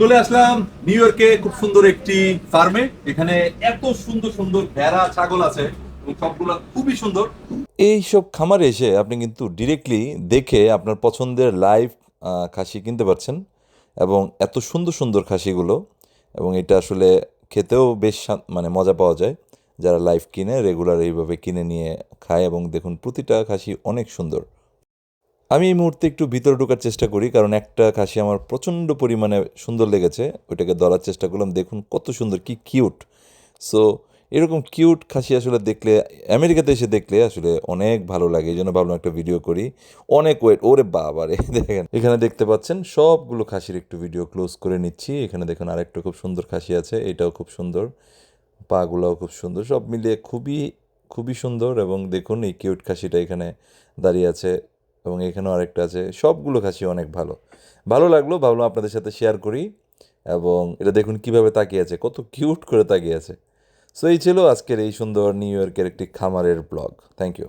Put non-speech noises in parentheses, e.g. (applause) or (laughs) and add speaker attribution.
Speaker 1: চলে আসলাম নিউ ইয়র্কে খুব সুন্দর একটি ফার্মে এখানে এত সুন্দর সুন্দর ভেড়া, ছাগল আছে খুবই সুন্দর।
Speaker 2: এই সব খামারে এসে আপনি কিন্তু ডিরেক্টলি দেখে আপনার পছন্দের লাইভ খাসি কিনতে পারছেন এবং এত সুন্দর সুন্দর খাসিগুলো এবং এটা আসলে খেতেও বেশ মানে মজা পাওয়া যায়। যারা লাইভ কিনে রেগুলার এইভাবে কিনে নিয়ে খায় এবং দেখুন প্রতিটা খাসি অনেক সুন্দর। আমি এই মুহূর্তে একটু ভিতরে ঢোকার চেষ্টা করি, কারণ একটা খাসি আমার প্রচণ্ড পরিমাণে সুন্দর লেগেছে। ওইটাকে ধরার চেষ্টা করলাম, দেখুন কত সুন্দর, কি কিউট সো এরকম কিউট খাসি আসলে দেখলে, আমেরিকাতে এসে দেখলে আসলে অনেক ভালো লাগে। এই জন্য ভাবলাম একটা ভিডিও করি। অনেক ওয়েট ওরে বাবারে, (laughs) দেখেন। এখানে দেখতে পাচ্ছেন, সবগুলো খাসির একটু ভিডিও ক্লোজ করে নিচ্ছি। এখানে দেখুন আরেকটা খুব সুন্দর খাসি আছে, এটাও খুব সুন্দর। পাগুলাও খুব সুন্দর, সব মিলিয়ে খুবই খুবই সুন্দর। এবং দেখুন এই কিউট খাসিটা এখানে দাঁড়িয়ে আছে। এবং এখানেও আরেকটা আছে, সবগুলো খাসি অনেক ভালো। ভালো লাগল, ভাবলাম আপনাদের সাথে শেয়ার করি এবং এটা দেখুন কীভাবে তাকিয়ে আছে, কত কিউট করে তাকিয়ে আছে। সো এই ছিল আজকের এই সুন্দর নিউ ইয়র্কের একটি খামারের ব্লগ থ্যাংক ইউ